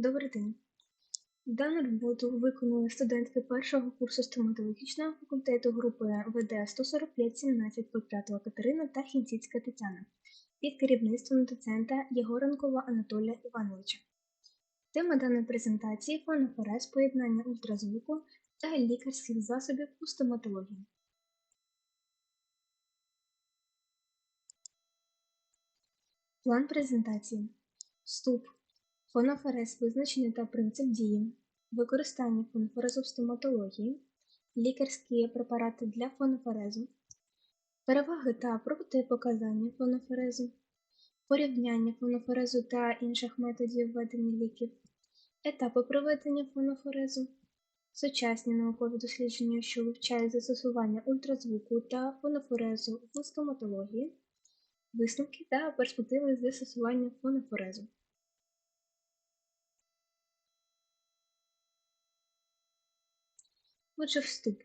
Добрий день. Дану роботу виконали студентки першого курсу стоматологічного факультету групи ВД 145-17 Подпятова Катерина та Хінціцька Тетяна під керівництвом доцента Єгоренкова Анатолія Івановича. Тема даної презентації фонофорез поєднання ультразвуку та лікарських засобів у стоматології. План презентації. Вступ. Фонофорез визначення та принцип дії, використання фонофорезу в стоматології, лікарські препарати для фонофорезу, переваги та протипоказання фонофорезу, порівняння фонофорезу та інших методів введення ліків, етапи проведення фонофорезу, сучасні наукові дослідження, що вивчають застосування ультразвуку та фонофорезу в стоматології, висновки та перспективи застосування фонофорезу. Отже, вступ.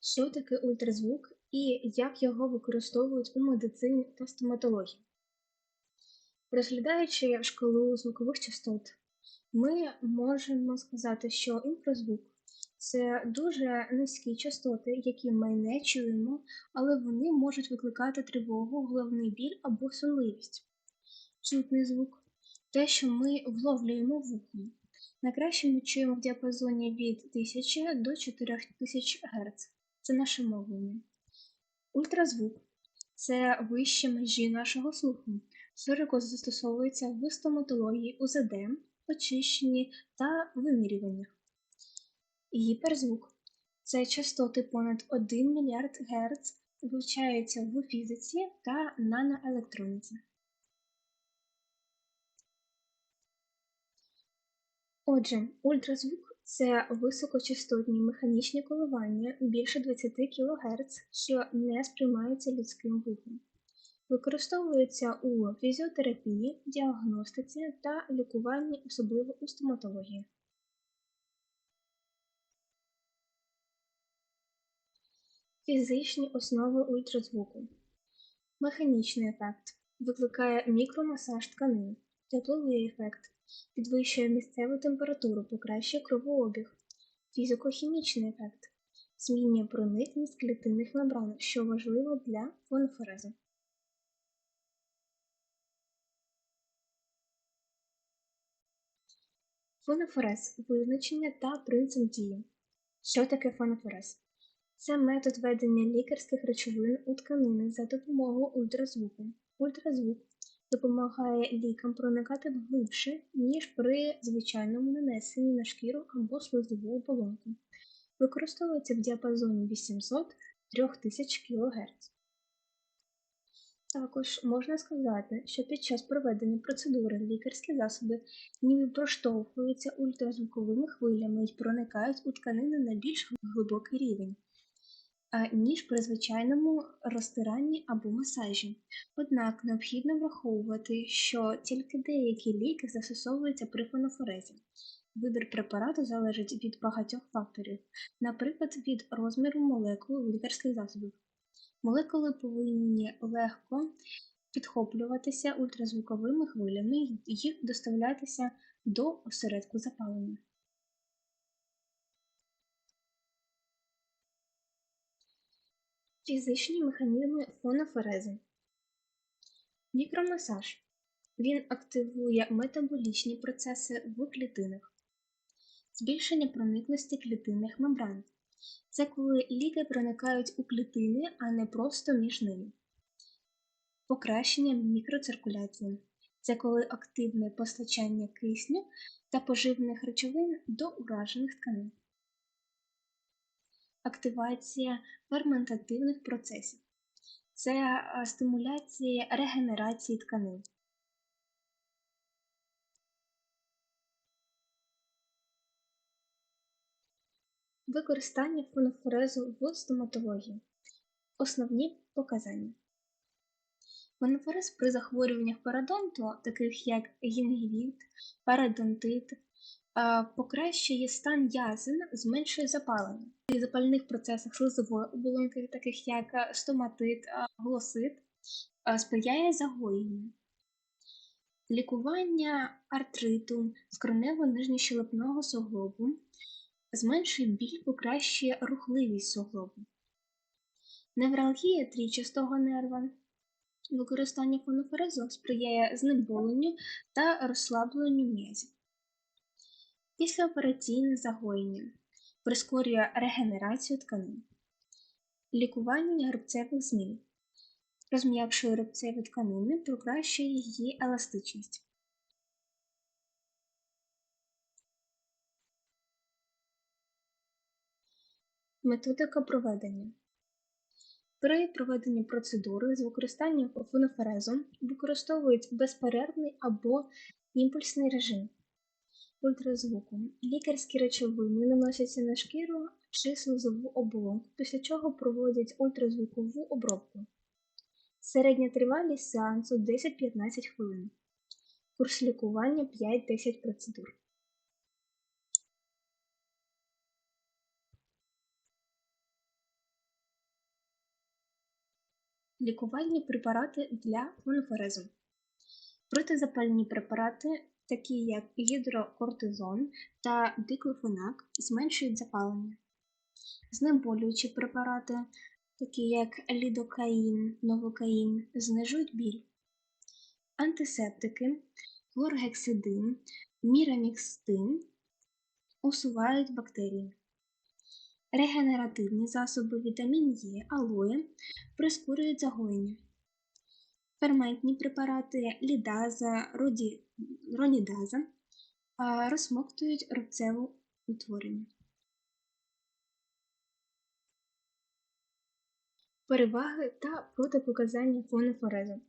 Що таке ультразвук і як його використовують у медицині та стоматології? Розглядаючи шкалу звукових частот, ми можемо сказати, що інфразвук це дуже низькі частоти, які ми не чуємо, але вони можуть викликати тривогу, головний біль або сонливість. Чутний звук те, що ми вловлюємо вухом. Найкраще ми чуємо в діапазоні від 1000 до 4000 Гц. Це наше мовлення. Ультразвук це вищі межі нашого слуху. Широко застосовується в стоматології УЗД, очищенні та вимірюваннях. Гіперзвук це частоти понад 1 мільярд Гц, вивчаються в фізиці та наноелектроніці. Отже, ультразвук це високочастотні механічні коливання більше 20 кГц, що не сприймаються людським вухом. Використовується у фізіотерапії, діагностиці та лікуванні, особливо у стоматології. Фізичні основи ультразвуку. Механічний ефект викликає мікромасаж тканин, тепловий ефект підвищує місцеву температуру, покращує кровообіг, фізико-хімічний ефект, змінює проникність клітинних мембран, що важливо для фонофорезу. Фонофорез визначення та принцип дії. Що таке фонофорез? Це метод ведення лікарських речовин у тканини за допомогою ультразвуку. Ультразвук допомагає лікам проникати глибше, ніж при звичайному нанесенні на шкіру або слизову оболонку. Використовується в діапазоні 800 3000 кГц. Також можна сказати, що під час проведення процедури лікарські засоби ніби проштовхуються ультразвуковими хвилями і проникають у тканини на більш глибокий рівень ніж при звичайному розтиранні або масажі. Однак необхідно враховувати, що тільки деякі ліки застосовуються при фонофорезі. Вибір препарату залежить від багатьох факторів, наприклад, від розміру молекул лікарських засобів. Молекули повинні легко підхоплюватися ультразвуковими хвилями і доставлятися до осередку запалення. Фізичні механізми фонофорези. Мікромасаж. Він активує метаболічні процеси в клітинах, збільшення проникності клітинних мембран. Це коли ліки проникають у клітини, а не просто між ними. Покращення мікроциркуляції. Це коли активне постачання кисню та поживних речовин до уражених тканин активація ферментативних процесів, це е, стимуляція регенерації тканин. Використання фонофорезу в стоматології. Основні показання. Фонофорез при захворюваннях парадонту, таких як гінгівіт, парадонтит, покращує стан язин, зменшує запалення. При запальних процесах слизової оболонки, таких як стоматит, глосит, сприяє загоєнню. Лікування артриту скронево-нижньощелепного суглобу зменшує біль, покращує рухливість суглобу. Невралгія трічастого нерва. Використання фонофорезу сприяє знеболенню та розслабленню м'язів. Післяопераційне загоєння прискорює регенерацію тканин. Лікування грибцевих змін розм'якшує рубцеві тканини, покращує її еластичність. Методика проведення. При проведенні процедури з використанням фонофорезу використовують безперервний або імпульсний режим ультразвуку. Лікарські речовини наносяться на шкіру чи слизову оболонку, після чого проводять ультразвукову обробку. Середня тривалість сеансу 10-15 хвилин. Курс лікування 5-10 процедур. Лікувальні препарати для фонофорезу. Протизапальні препарати, такі як гідрокортизон та диклофенак, зменшують запалення. Знеболюючі препарати, такі як лідокаїн, новокаїн, знижують біль. Антисептики, хлоргексидин, мірамікстин усувають бактерії. Регенеративні засоби вітамін Е, алоє прискорюють загоєння. Ферментні препарати лідаза, роді, ронідаза розсмоктують рубцеве утворення. Переваги та протипоказання фонофорезу.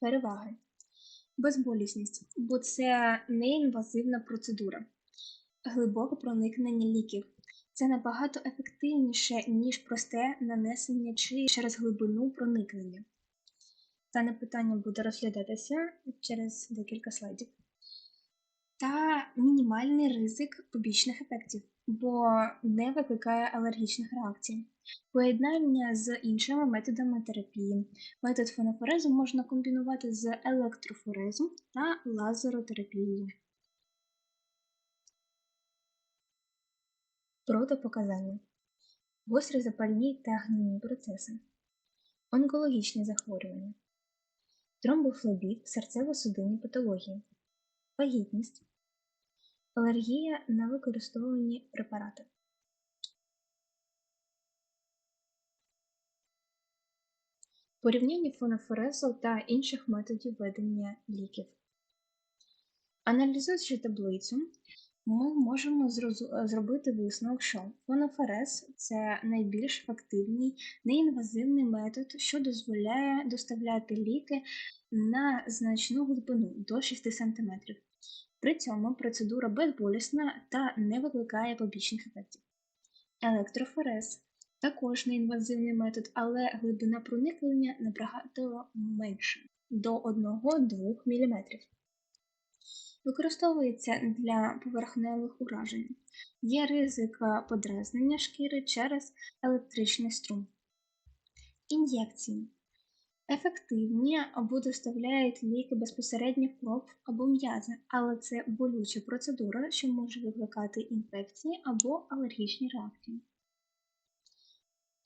Переваги. Безболісність, бо це неінвазивна процедура. Глибоке проникнення ліків. Це набагато ефективніше, ніж просте нанесення чи через глибину проникнення. Дане питання буде розглядатися через декілька слайдів. Та мінімальний ризик побічних ефектів, бо не викликає алергічних реакцій. Поєднання з іншими методами терапії. Метод фенофорезу можна комбінувати з електрофорезом та лазеротерапією. Протипоказання. Гострі запальні та гнійні процеси. Онкологічні захворювання. Тромбофлебіт, серцево-судинні патології. Вагітність. Алергія на використовувані препарати. Порівняння фонофорезу та інших методів ведення ліків. Аналізуючи таблицю, ми можемо зробити висновок, що фонофорез це найбільш ефективний неінвазивний метод, що дозволяє доставляти ліки на значну глибину до 6 см. При цьому процедура безболісна та не викликає побічних ефектів. Електрофорез також неінвазивний метод, але глибина проникнення набагато менша до 1-2 мм. Використовується для поверхневих уражень. Є ризик подразнення шкіри через електричний струм. Ін'єкції ефективні або доставляють ліки безпосередньо в кров або м'язи, але це болюча процедура, що може викликати інфекції або алергічні реакції.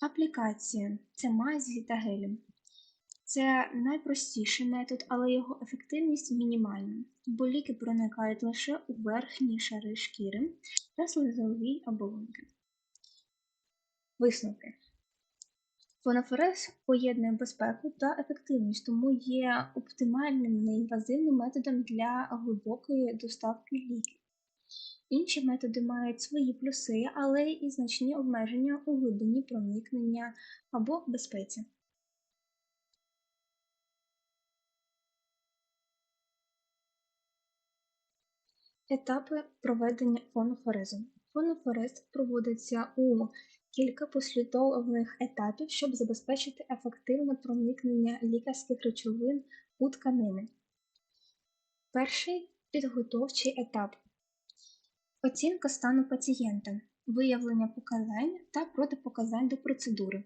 Аплікація це мазі та гелі. Це найпростіший метод, але його ефективність мінімальна, бо ліки проникають лише у верхні шари шкіри та слизові оболонки. Висновки. Фонофорез поєднує безпеку та ефективність, тому є оптимальним неінвазивним методом для глибокої доставки ліків. Інші методи мають свої плюси, але і значні обмеження у глибині проникнення або безпеці. Етапи проведення фонофорезу. Фонофорез проводиться у кілька послідовних етапів, щоб забезпечити ефективне проникнення лікарських речовин у тканини. Перший підготовчий етап оцінка стану пацієнта, виявлення показань та протипоказань до процедури,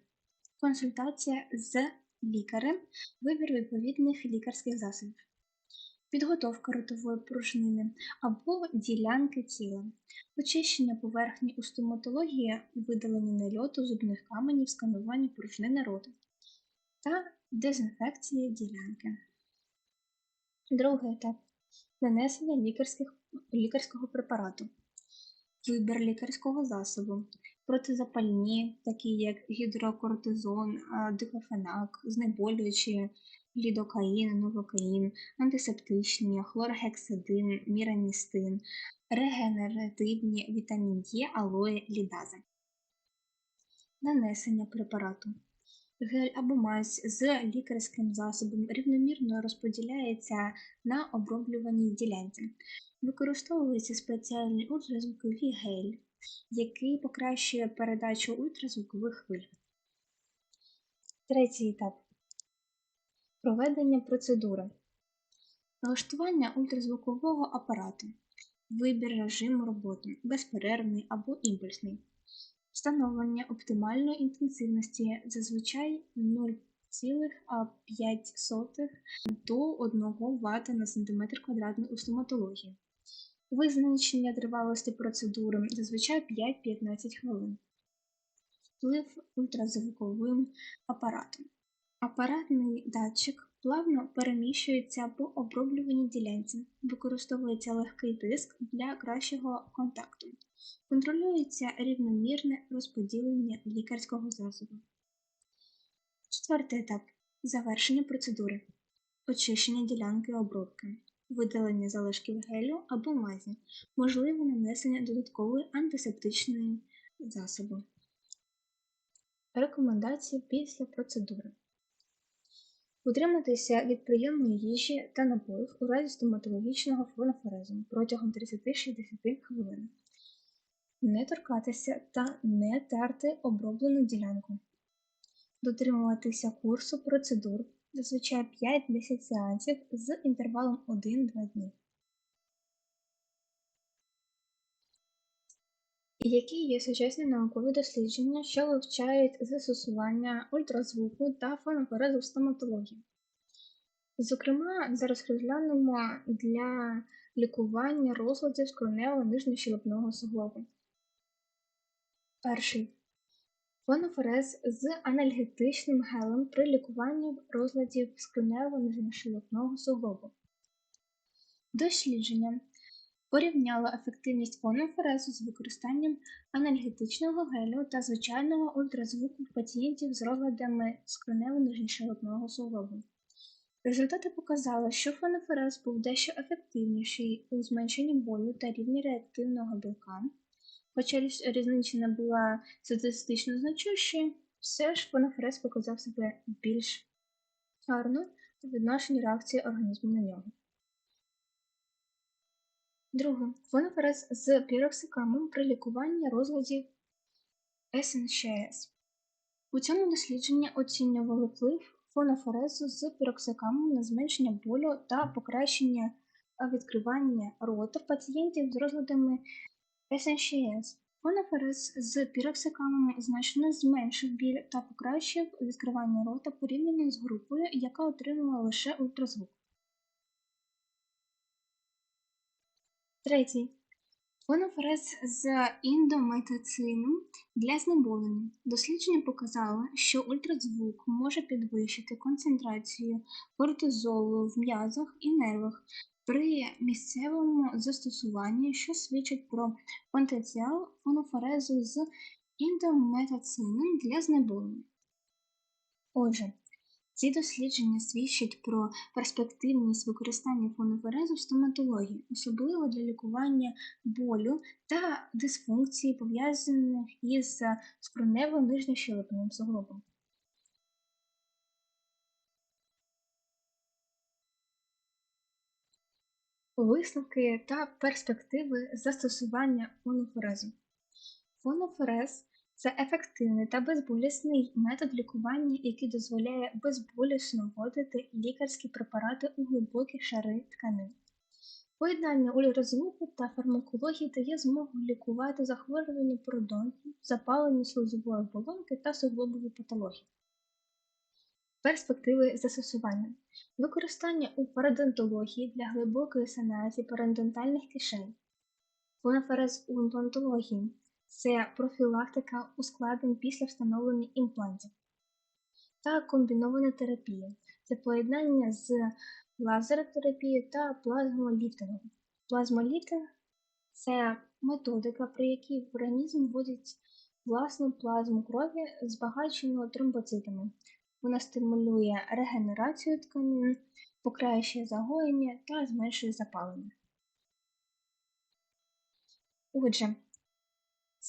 консультація з лікарем, вибір відповідних лікарських засобів. Підготовка ротової порожнини або ділянки тіла, очищення поверхні у стоматології, видалення нальоту зубних каменів, сканування порожнини рота та дезінфекція ділянки. Другий етап нанесення лікарських, лікарського препарату, вибір лікарського засобу, протизапальні, такі як гідрокортизон, а, диклофенак, знеболюючі, лідокаїн, новокаїн, антисептичні, хлоргексидин, міраністин, регенеративні вітамін Е, алоє, лідази. Нанесення препарату. Гель або мазь з лікарським засобом рівномірно розподіляється на оброблюваній ділянці. Використовується спеціальний ультразвуковий гель, який покращує передачу ультразвукових хвиль. Третій етап проведення процедури. Налаштування ультразвукового апарату. Вибір режиму роботи безперервний або імпульсний. Встановлення оптимальної інтенсивності зазвичай 0,5 до 1 Вт на см квадратний у стоматології. Визначення тривалості процедури зазвичай 5-15 хвилин. Вплив ультразвуковим апаратом. Апаратний датчик плавно переміщується по оброблюваній ділянці, використовується легкий тиск для кращого контакту. Контролюється рівномірне розподілення лікарського засобу. Четвертий етап завершення процедури, очищення ділянки обробки, видалення залишків гелю або мазі, можливе нанесення додаткової антисептичної засобу. Рекомендації після процедури. Утриматися від приємної їжі та напоїв у разі стоматологічного фонофорезу протягом 30-60 хвилин. Не торкатися та не терти оброблену ділянку. Дотримуватися курсу процедур зазвичай 5-10 сеансів з інтервалом 1-2 дні. Які є сучасні наукові дослідження, що вивчають застосування ультразвуку та фонофорезу в стоматології? Зокрема, зараз розглянемо для лікування розладів скронево нижньощелепного суглобу. Перший фонофорез з анальгетичним гелем при лікуванні розладів скронево нижньощелепного суглобу. Дослідження порівняло ефективність фонофорезу з використанням анальгетичного гелю та звичайного ультразвуку пацієнтів з розладами скронево нижньощелепного суглобу. Результати показали, що фонофорез був дещо ефективніший у зменшенні болю та рівні реактивного білка. Хоча різниця була статистично значущою, все ж фонофорез показав себе більш гарно у відношенні реакції організму на нього. Друге. Фонофорез з піроксикамом при лікуванні розладів СНЧС. У цьому дослідженні оцінювали вплив фонофорезу з піроксикамом на зменшення болю та покращення відкривання рота в пацієнтів з розладами СНЧС. Фонофорез з піроксикамом значно зменшив біль та покращив відкривання рота порівняно з групою, яка отримала лише ультразвук. Третій. Фонофорез з індометацином для знеболення. Дослідження показало, що ультразвук може підвищити концентрацію кортизолу в м'язах і нервах при місцевому застосуванні, що свідчить про потенціал фонофорезу з індометацином для знеболення. Отже, ці дослідження свідчать про перспективність використання фонофорезу в стоматології, особливо для лікування болю та дисфункцій, пов'язаних із скронево нижньощелепним суглобом. Висновки та перспективи застосування фонофорезу. Фонофорез це ефективний та безболісний метод лікування, який дозволяє безболісно вводити лікарські препарати у глибокі шари тканин. Поєднання ультразвуку та фармакології дає змогу лікувати захворювання пародонтів, запалення слизової оболонки та суглобові патології. Перспективи застосування. Використання у парадонтології для глибокої санації парадонтальних кишень. Фонофорез у імплантології це профілактика ускладнень після встановлення імплантів. Та комбінована терапія це поєднання з лазеротерапією та плазмоліфтингом. Плазмоліфтинг це методика, при якій в організм вводять власну плазму крові, збагачену тромбоцитами. Вона стимулює регенерацію тканин, покращує загоєння та зменшує запалення. Отже,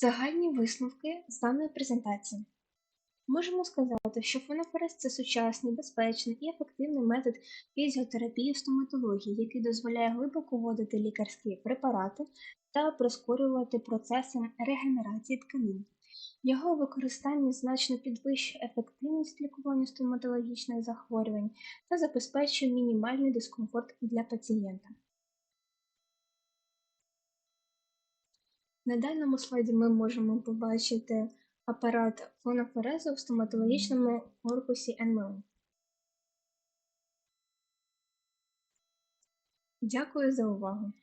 загальні висновки з даної презентації. Можемо сказати, що фонофорез – це сучасний, безпечний і ефективний метод фізіотерапії в стоматології, який дозволяє глибоко вводити лікарські препарати та прискорювати процеси регенерації тканин. Його використання значно підвищує ефективність лікування стоматологічних захворювань та забезпечує мінімальний дискомфорт для пацієнта. На даному слайді ми можемо побачити апарат фонофорезу в стоматологічному корпусі НМУ. Дякую за увагу!